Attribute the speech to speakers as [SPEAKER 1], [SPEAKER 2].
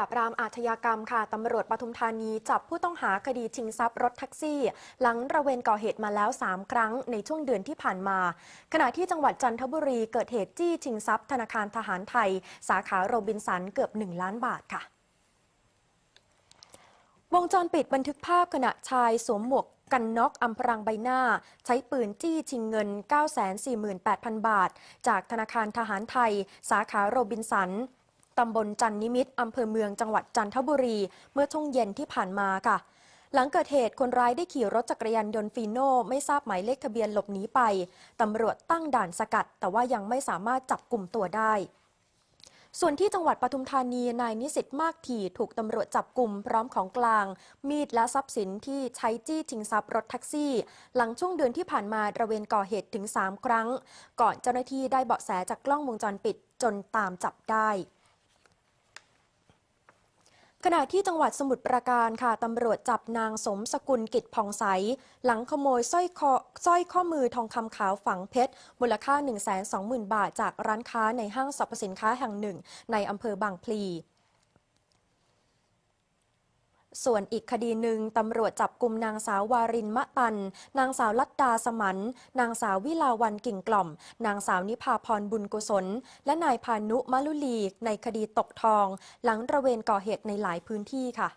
[SPEAKER 1] ปราบรามอาชญากรรมค่ะ ตำรวจปทุมธานีจับผู้ต้องหาคดีชิงทรัพย์รถแท็กซี่ หลังระเวนก่อเหตุมาแล้ว 3 ครั้งในช่วงเดือนที่ผ่านมา ขณะที่จังหวัดจันทบุรีเกิดเหตุจี้ชิงทรัพย์ธนาคารทหารไทย สาขาโรบินสันเกือบ 1 ล้านบาทค่ะ วงจรปิดบันทึกภาพขณะชายสวมหมวกกันน็อกอำพรางใบหน้า ใช้ปืนจี้ชิงเงิน 948,000 บาท จากธนาคารทหารไทย สาขาโรบินสัน ตำบลจันนิมิตรอำเภอเมืองจังหวัดจันทบุรี เมื่อช่วงเย็นที่ผ่านมาค่ะ หลังเกิดเหตุคนร้ายได้ขี่รถจักรยานยนต์ฟีโน่ไม่ทราบหมายเลขทะเบียนหลบหนีไป ตำรวจตั้งด่านสกัด แต่ว่ายังไม่สามารถจับกลุ่มตัวได้ส่วนที่จังหวัดปทุมธานีนายนิสิตมากถี่ถูกตำรวจจับกลุ่มพร้อมของกลาง มีดและทรัพย์สินที่ใช้จี้ชิงทรัพย์รถแท็กซี่ หลังช่วงเดือนที่ผ่านมาระเวนก่อเหตุถึง 3 ครั้ง ก่อนเจ้าหน้าที่ได้เบาะแสจากกล้องวงจรปิดจนตามจับได้ ขณะที่จังหวัดสมุทรปราการค่ะตำรวจจับนางสมสกุลกิจผ่องใส หลังขโมยสร้อยคอสร้อยข้อมือทองคำขาวฝังเพชร มูลค่า 120,000 บาทจากร้านค้าในห้างสรรพสินค้าแห่งหนึ่ง ในอำเภอบางพลี ส่วนอีกคดีหนึ่งตำรวจจับกลุ่มนางสาววารินมะตัน นางสาวลัดดาสมัน นางสาววิลาวันกิ่งกล่อม นางสาวนิพาพรบุญกุศล และนายพานุมะลุลี ในคดีตกทอง หลังระเวนก่อเหตุในหลายพื้นที่ค่ะ